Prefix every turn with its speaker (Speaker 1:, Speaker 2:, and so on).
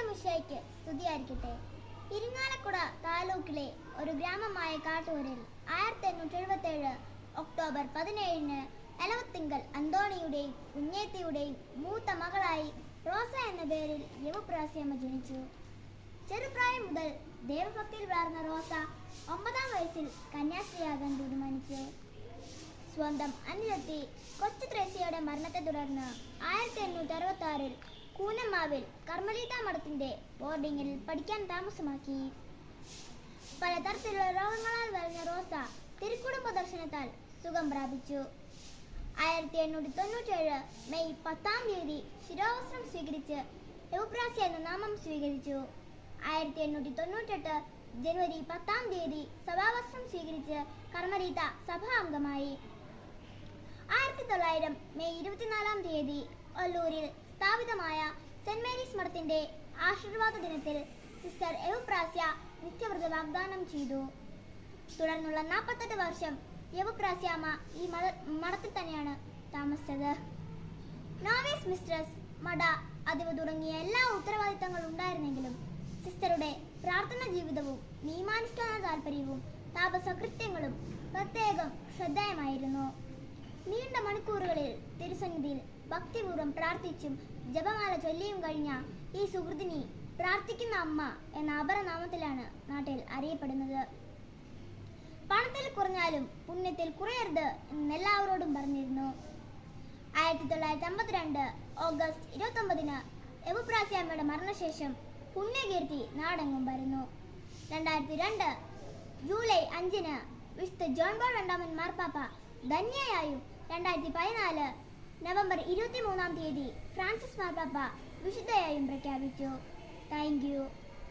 Speaker 1: ഈശോമിശയ്ക്ക് സ്തുതിയായിരിക്കട്ടെ. ഇരിങ്ങാലക്കുട താലൂക്കിലെ ഒരു ഗ്രാമമായ കാട്ടൂരിൽ ആയിരത്തി എണ്ണൂറ്റി എഴുപത്തി ഏഴ് ഒക്ടോബർ പതിനേഴിന് എലവത്തിങ്കൽ അന്തോണിയുടെയും കുഞ്ഞേത്തിയുടെയും മൂത്ത മകളായി റോസ എന്ന പേരിൽ യവപ്രാസിയമ്മ ജനിച്ചു. ചെറുപ്രായം മുതൽ ദൈവഭക്തിയിൽ വളർന്ന റോസ ഒമ്പതാം വയസ്സിൽ കന്യാസ്ത്രീയാകാൻ തീരുമാനിച്ചു. സ്വന്തം അനുജത്തി കൊച്ചു ത്രേസ്യയുടെ മരണത്തെ തുടർന്ന് ആയിരത്തി എണ്ണൂറ്റി അറുപത്തി ആറിൽ കൂനമ്മാവിൽ കർമ്മലീത മഠത്തിന്റെ ബോർഡിംഗിൽ പഠിക്കാൻ താമസമാക്കി. പലതരത്തിലുള്ള രോഗങ്ങളാൽ വരഞ്ഞ റോസ തിരുക്കുടുംബ ദർശനത്താൽ സുഖം പ്രാപിച്ചു. ആയിരത്തി എണ്ണൂറ്റി തൊണ്ണൂറ്റേഴ് മെയ് പത്താം തീയതി ശിരോവസ്ത്രം സ്വീകരിച്ച് യൗപ്രാസ്യ എന്ന നാമം സ്വീകരിച്ചു. ആയിരത്തി എണ്ണൂറ്റി തൊണ്ണൂറ്റെട്ട് ജനുവരി പത്താം തീയതി സഭാവസ്ത്രം സ്വീകരിച്ച് കർമ്മരീത സഭാ അംഗമായി. ആയിരത്തി തൊള്ളായിരം മെയ് ഇരുപത്തിനാലാം തീയതി ഒല്ലൂരിൽ സ്ഥാപിതമായ സെന്റ് മേരീസ് മഠത്തിന്റെ ആശീർവാദ ദിനത്തിൽ സിസ്റ്റർ എവുപ്രാസ്യ നിത്യവ്രത വാഗ്ദാനം ചെയ്തു. തുടർന്നുള്ള നാൽപ്പത്തെട്ട് വർഷം യവുപ്രാസ്യാമ്മ ഈ മത മഠത്തിൽ തന്നെയാണ് താമസിച്ചത്. നോവേസ് മിസ്ട്രസ് മഠ അതിവ് തുടങ്ങിയ എല്ലാ ഉത്തരവാദിത്തങ്ങളും ഉണ്ടായിരുന്നെങ്കിലും സിസ്റ്ററുടെ പ്രാർത്ഥന ജീവിതവും നിയമാനുഷ്ഠാന താല്പര്യവും താപസകൃത്യങ്ങളും പ്രത്യേകം ശ്രദ്ധേയമായിരുന്നു. തിരുസന്നിധിയിൽ ഭക്തിപൂർവം പ്രാർത്ഥിച്ചും ജപമാല ചൊല്ലിയും കഴിഞ്ഞ ഈ സുഹൃത്തിനി പ്രാർത്ഥിക്കുന്ന അമ്മ എന്ന അപരനാമത്തിലാണ് നാട്ടിൽ അറിയപ്പെടുന്നത്. പണത്തിൽ കുറഞ്ഞാലും പുണ്യത്തിൽ കുറയരുത് എന്ന് എല്ലാവരോടും പറഞ്ഞിരുന്നു. ആയിരത്തി തൊള്ളായിരത്തി അമ്പത്തിരണ്ട് ഓഗസ്റ്റ് ഇരുപത്തി ഒമ്പതിന് എബുപ്രാസ്യാമ്മയുടെ മരണശേഷം പുണ്യകീർത്തി നാടെങ്ങും വരുന്നു. രണ്ടായിരത്തി രണ്ട് ജൂലൈ അഞ്ചിന് വിശുദ്ധ ജോൺ ബോൾ രണ്ടാമൻ മാർപ്പാപ്പ ധന്യയായും രണ്ടായിരത്തി പതിനാല് നവംബർ ഇരുപത്തി മൂന്നാം തീയതി ഫ്രാൻസിസ് മാർപ്പാപ്പ വിശുദ്ധയായും പ്രഖ്യാപിച്ചു. താങ്ക്